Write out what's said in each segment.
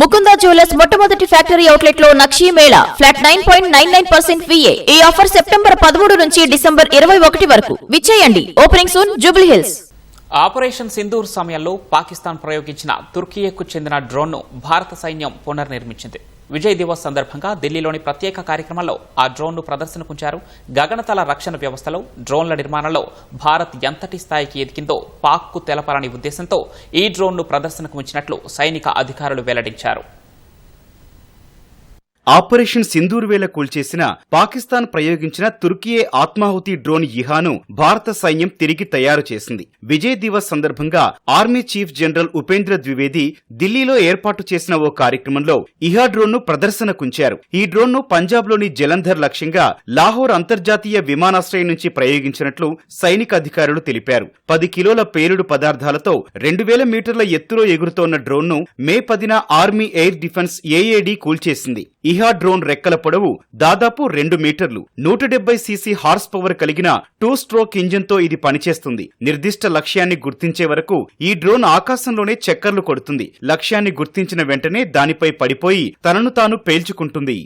Mukunda jewellers మొట్టమొదటి factory అవుట్లెట్లో Nakshi Mela flat nine point nine nine percent VA ఈ offer September పదమూడు నుంచి December ఇరవై ఒకటి వరకు. విచ్చేయండి. Opening soon Jubilee Hills operation Sindoor సమయంలో పాకిస్తాన్ ప్రయోగించిన తుర్కీయకు చెందిన డ్రోన్ను భారత సైన్యం పునర్నిర్మించింది. విజయ్ దివస్ సందర్భంగా ఢిల్లీలోని ప్రత్యేక కార్యక్రమంలో ఆ డ్రోన్ను ప్రదర్శనకుంచారు. గగనతల రక్షణ వ్యవస్థలో డ్రోన్ల నిర్మాణంలో భారత్ ఎంతటి స్థాయికి ఎదిగిందో పాక్కు తెలపాలనే ఉద్దేశంతో ఈ డ్రోన్ను ప్రదర్శనకు ఉంచినట్లు సైనిక అధికారులు వెల్లడించారు. ఆపరేషన్ సింధూర్ వేళ కూల్చేసిన పాకిస్తాన్ ప్రయోగించిన తుర్కియే ఆత్మాహుతి డ్రోన్ ఇహాను భారత సైన్యం తిరిగి తయారు చేసింది. విజయ్ దివస్ సందర్భంగా army chief general Upendra Dwivedi ఢిల్లీలో ఏర్పాటు చేసిన ఓ కార్యక్రమంలో ఇహా డ్రోన్ను ప్రదర్శనకుంచారు. ఈ డ్రోన్ను పంజాబ్లోని జలంధర్ లక్ష్యంగా లాహోర్ అంతర్జాతీయ విమానాశ్రయం నుంచి ప్రయోగించినట్లు సైనిక అధికారులు తెలిపారు. పది కిలోల పేలుడు పదార్థాలతో రెండు వేల మీటర్ల ఎత్తులో ఎగురుతోన్న డ్రోన్ను మే పదిన ఆర్మీ ఎయిర్ డిఫెన్స్ ఏఏడి కూల్చేసింది. ఇహా డ్రోన్ రెక్కల పొడవు దాదాపు రెండు మీటర్లు. నూట డెబ్బై సీసీ హార్స్ పవర్ కలిగిన టూ స్ట్రోక్ ఇంజిన్తో ఇది పనిచేస్తుంది. నిర్దిష్ట లక్ష్యాన్ని గుర్తించే వరకు ఈ డ్రోన్ ఆకాశంలోనే చక్కర్లు కొడుతుంది. లక్ష్యాన్ని గుర్తించిన వెంటనే దానిపై పడిపోయి తనను తాను పేల్చుకుంటుంది.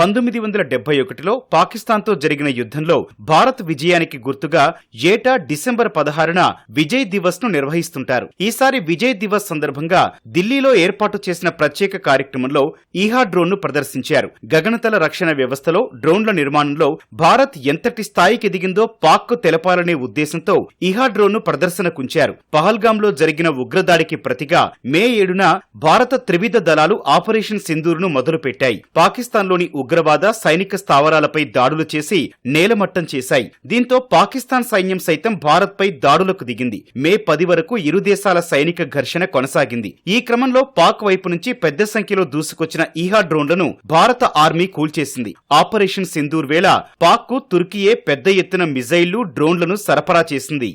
పంతొమ్మిది వందల డెబ్బై ఒకటిలో పాకిస్తాన్తో జరిగిన యుద్ధంలో భారత్ విజయానికి గుర్తుగా ఏటా డిసెంబర్ పదహారున విజయ్ దివస్ను నిర్వహిస్తుంటారు. ఈసారి విజయ్ దివస్ సందర్భంగా ఢిల్లీలో ఏర్పాటు చేసిన ప్రత్యేక కార్యక్రమంలో ఈహా డ్రోన్ను ప్రదర్శించారు. గగనతల రక్షణ వ్యవస్థలో డ్రోన్ల నిర్మాణంలో భారత్ ఎంతటి స్థాయికి ఎదిగిందో పాక్కు తెలపాలనే ఉద్దేశంతో ఈహా డ్రోన్ను ప్రదర్శనకుంచారు. పహల్గాంలో జరిగిన ఉగ్రదాడికి ప్రతిగా మే ఏడున భారత త్రివిధ దళాలు ఆపరేషన్ సింధూర్ను మొదలుపెట్టాయి. పాకిస్తాన్లోని ఉగ్రవాద సైనిక స్థావరాలపై దాడులు చేసి నేలమట్టం చేశాయి. దీంతో పాకిస్తాన్ సైన్యం సైతం భారత్పై దాడులకు దిగింది. మే పది వరకు ఇరు దేశాల సైనిక ఘర్షణ కొనసాగింది. ఈ క్రమంలో పాక్ వైపు నుంచి పెద్ద సంఖ్యలో దూసుకొచ్చిన ఈహా డ్రోన్లను భారత ఆర్మీ కూల్చేసింది. ఆపరేషన్ సింధూర్ వేళ పాక్కు తుర్కీయే పెద్ద ఎత్తున మిజైళ్ళు డ్రోన్లను సరఫరా చేసింది.